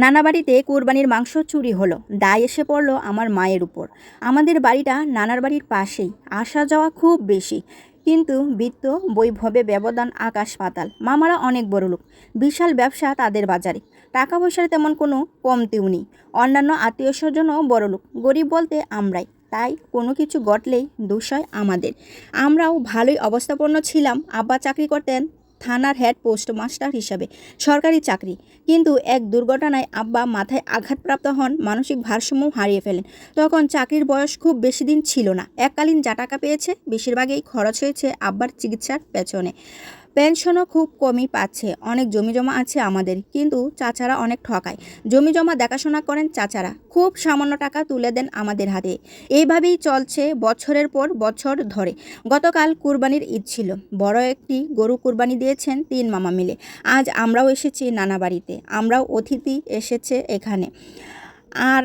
নানা বাড়িতে কোরবানির মাংস চুরি হলো। দায় এসে পড়ল আমার মায়ের উপর। আমাদের বাড়িটা নানার বাড়ির পাশেই। আসা যাওয়া খুব বেশি। কিন্তু বৃত্ত বৈভবে ব্যবধান আকাশ পাতাল। মামারা অনেক বড় লোক। বিশাল ব্যবসা তাদের বাজারে। টাকা পয়সার তেমন কোনো কমতিও নেই। অন্যান্য আত্মীয় স্বজনও বড় লোক। গরিব বলতে আমরাই। তাই কোনো কিছু ঘটলেই দোষয় আমাদের। আমরাও ভালোই অবস্থাপন্ন ছিলাম। আব্বা চাকরি করতেন থানার হেড পোস্টমাস্টার হিসাবে সরকারি চাকরি। কিন্তু এক দুর্ঘটনায় আব্বা মাথায় আঘাতপ্রাপ্ত হন, মানসিক ভারসাম্য হারিয়ে ফেলেন। তখন চাকরির বয়স খুব বেশি দিন ছিল না। এককালীন যা টাকা পেয়েছে, বেশিরভাগই খরচ হয়েছে আব্বার চিকিৎসার পেছনে। পেনশনও খুব কমই পাচ্ছে। অনেক জমি জমা আছে আমাদের, কিন্তু চাচারা অনেক ঠকায়। জমি জমা দেখাশোনা করেন চাচারা। খুব সামান্য টাকা তুলে দেন আমাদের হাতে। এইভাবেই চলছে বছরের পর বছর ধরে। গতকাল কুরবানির ঈদ ছিল। বড় একটি গরু কুরবানি দিয়েছেন তিন মামা মিলে। আজ আমরাও এসেছি নানা বাড়িতে। আমরাও অতিথি এসেছে এখানে। আর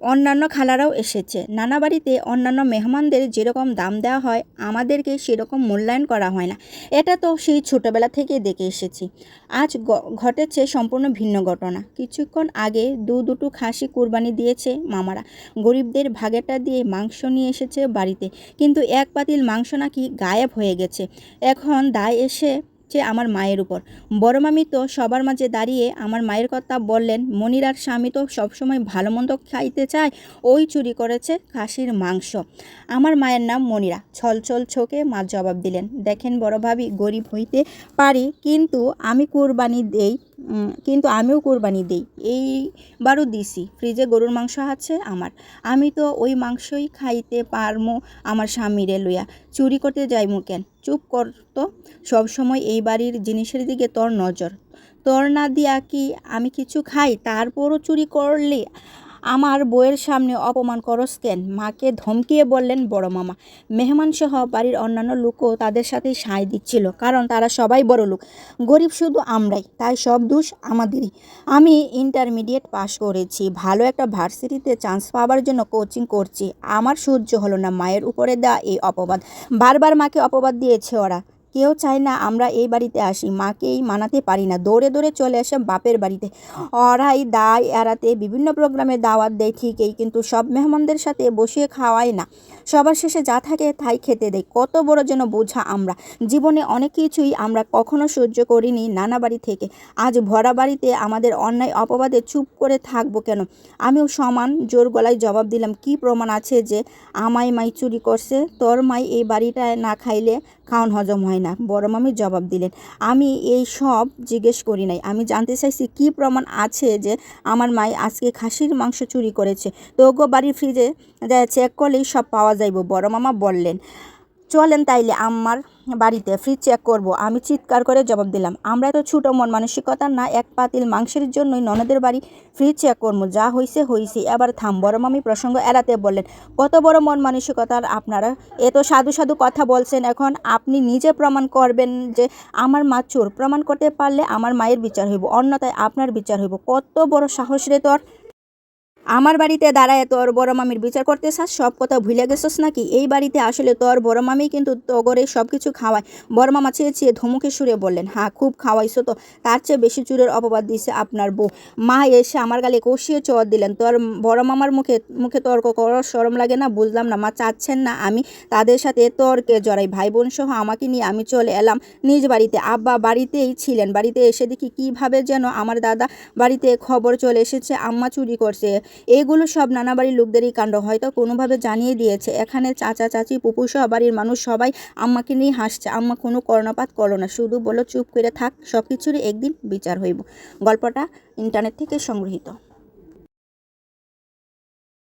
অন্যান্য খালারাও এসেছে। নানা বাড়িতে অন্যান্য মেহমানদের যেরকম দাম দেওয়া হয়, আমাদেরকে সেরকম মূল্যায়ন করা হয় না। এটা তো সেই ছোটোবেলা থেকে দেখে এসেছি। আজ ঘটেছে সম্পূর্ণ ভিন্ন ঘটনা। কিছুক্ষণ আগে দু দুটো খাসি কুরবানি দিয়েছে মামারা। গরিবদের ভাগেটা দিয়ে মাংস নিয়ে এসেছে বাড়িতে। কিন্তু এক পাতিল মাংস নাকি গায়েব হয়ে গেছে। এখন দায় এসে যে আমার মায়ের উপর। বড় মামি তো সবার মাঝে দাঁড়িয়ে আমার মায়ের কথা বললেন মনিরার স্বামী তো সবসময় ভালো মন্দ খাইতে চায়, ওই চুরি করেছে খাসির মাংস। আমার মায়ের নাম মনিরা ছল ছল ছোকে মা জবাব দিলেন। দেখেন বড় ভাবি, গরিব হইতে পারি, কিন্তু আমি কুরবানি দেই কিন্তু আমিও কোরবানি দিই। এইবারও দিছি। ফ্রিজে গরুর মাংস আছে আমার। আমি তো ওই মাংসই খাইতে পারমো আমার স্বামীরে লইয়া। চুরি করতে যাইমু কেন? চুপ করতো সবসময় এই বাড়ির জিনিসের দিকে তোর নজর। তোর না দিয়া কি আমি কিছু খাই? তারপরও চুরি করলে আমার বইয়ের সামনে অপমান করস কেন? মাকে ধমকিয়ে বললেন, বড় মামা। মেহমান সহ বাড়ির অন্যান্য লোকও তাদের সাথেই সায় দিচ্ছিল, কারণ তারা সবাই বড় লোক। গরিব শুধু আমরাই, তাই সব দোষ আমাদেরই। আমি ইন্টারমিডিয়েট পাশ করেছি, ভালো একটা ভার্সিটিতে চান্স পাওয়ার জন্য কোচিং করছি। আমার সহ্য হলো না, মায়ের উপরে দেওয়া এই অপবাদ। বারবার মাকে অপবাদ দিয়েছে ওরা। কেউ চায় না আমরা এই বাড়িতে আসি, মাকেই মানাতে পারি না। দৌড়ে দৌড়ে চলে আসে বাপের বাড়িতে। ওরাই দায় এড়াতে বিভিন্ন প্রোগ্রামে দাওয়াত দেয় ঠিকই, কিন্তু সব মেহমানদের সাথে বসিয়ে খাওয়ায় না। সবার শেষে যা থাকে তাই খেতে দেয়। কত বড় যেন বোঝা আমরা। জীবনে অনেক কিছুই আমরা কখনো সহ্য করিনি নানা বাড়ি থেকে। আজ ভরা বাড়িতে আমাদের অন্যায় অপবাদে চুপ করে থাকব কেন? আমিও সমান জোর গলায় জবাব দিলাম, কি প্রমাণ আছে যে আমায় মাই চুরি করছে? তোর মাই এই বাড়িটায় না খাইলে খাওয়ান হজম হয় না। বড় মামি জবাব দিলেন, আমি এই সব জিজ্ঞেস করি নাই। আমি জানতে চাইছি কি প্রমাণ আছে যে আমার মাই আজকে খাসির মাংস চুরি করেছে। তো গো বাড়ির ফ্রিজে চেক করলেই সব পাওয়া যাইব। বড় মামা বললেন চলেন তাইলে আমার বাড়িতে ফ্রিজ চেক করব। আমি চিৎকার করে জবাব দিলাম, আমরা তো ছোটো, মন মানসিকতা না, এক পাতিল মাংসের জন্যই ননদের বাড়ি ফ্রিজ চেক করব। যা হইছে হইছে, এবার থাম। বড় মামি প্রসঙ্গ এড়াতে বললেন, কত বড় মন মানসিকতার আপনারা? এত সাধু সাধু কথা বলছেন এখন, আপনি নিজে প্রমাণ করবেন যে আমার মা চোর। প্রমাণ করতে পারলে আমার মায়ের বিচার হইব, অন্যথায় আপনার বিচার হইব। কত বড় সাহস রে তোর? আমার বাড়িতে দাঁড়ায় তোর বড় মামির বিচার করতে চাস? সব কথা ভুলে গেছস নাকি? এই বাড়িতে আসলে তোর বড় মামি কিন্তু তগরে সব কিছু খাওয়ায়। বড় মামা চেয়ে চেয়ে ধমকে সুরে বললেন হ্যাঁ খুব খাওয়াইছো তো। তার চেয়ে বেশি চুরের অপবাদ দিছে আপনার বউ। মা এসে আমার গালে কষিয়ে চর দিলেন, তোর বড় মামার মুখে মুখে তর্ক করার সরম লাগে না, বুঝলাম না। মা চাচ্ছেন না আমি তাদের সাথে তর্কে জড়াই। ভাই বোন সহ আমাকে নিয়ে আমি চলে এলাম নিজ বাড়িতে। আব্বা বাড়িতেই ছিলেন। বাড়িতে এসে দেখি কীভাবে যেন আমার দাদা বাড়িতে খবর চলে এসেছে, আম্মা চুরি করছে। এগুলো সব নানা বাড়ির লোকদেরই কাণ্ড। হয়তো কোনোভাবে জানিয়ে দিয়েছে। এখানে চাচা, চাচি পুপু সহ বাড়ির মানুষ সবাই আম্মাকে নিয়ে হাসছে। আম্মা কোনো কর্ণপাত করল না। শুধু বলো চুপ করে থাক সব কিছুরই একদিন বিচার হইব। গল্পটা ইন্টারনেট থেকে সংগৃহীত।